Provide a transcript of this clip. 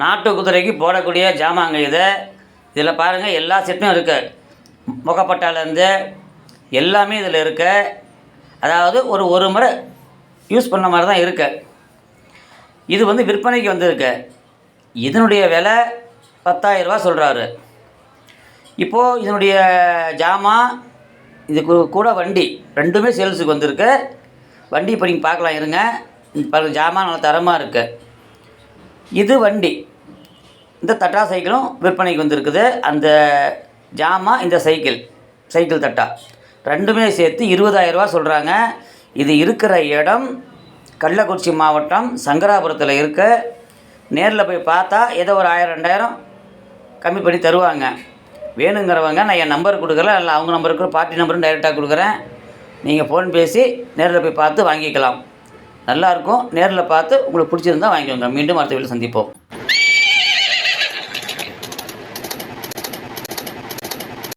நாட்டு குதிரைக்கு போடக்கூடிய ஜாமாங்க இது. இதில் பாருங்கள் எல்லா செட்டும் இருக்குது முகப்பட்டாலேருந்து எல்லாமே இதில் இருக்கு. அதாவது ஒரு ஒரு முறை யூஸ் பண்ண மாதிரி தான் இருக்கு. இது வந்து விற்பனைக்கு வந்திருக்கு. இதனுடைய விலை பத்தாயிரரூபா சொல்கிறாரு இப்போது இதனுடைய ஜாமான் இது கூட வண்டி ரெண்டுமே சேல்ஸுக்கு வந்திருக்கு. வண்டி இப்போ நீங்கள் பார்க்கலாம் இருங்க. பல ஜாமான் நல்லா தரமாக இருக்குது இது வண்டி. இந்த தட்டா சைக்கிளும் விற்பனைக்கு வந்திருக்குது. அந்த ஜாமா இந்த சைக்கிள் சைக்கிள் தட்டா. ரெண்டுமே சேர்த்து இருபதாயிரரூவா சொல்கிறாங்க இது இருக்கிற இடம் கள்ளக்குறிச்சி மாவட்டம் சங்கராபுரத்தில் இருக்க. நேரில் போய் பார்த்தா ஏதோ ஒரு ஆயிரம் ரெண்டாயிரம் கம்மி பண்ணி தருவாங்க. வேணுங்கிறவங்க நான் என் நம்பர் கொடுக்குறேன். இல்லை அவங்க நம்பருக்கு பார்ட்டி நம்பரும் டைரெக்டாக கொடுக்குறேன். நீங்கள் ஃபோன் பேசி நேரில் போய் பார்த்து வாங்கிக்கலாம். நல்லாயிருக்கும். நேரில் பார்த்து உங்களுக்கு பிடிச்சிருந்தா வாங்கிக்கோங்க. மீண்டும் அடுத்த வீட்டில் சந்திப்போம்.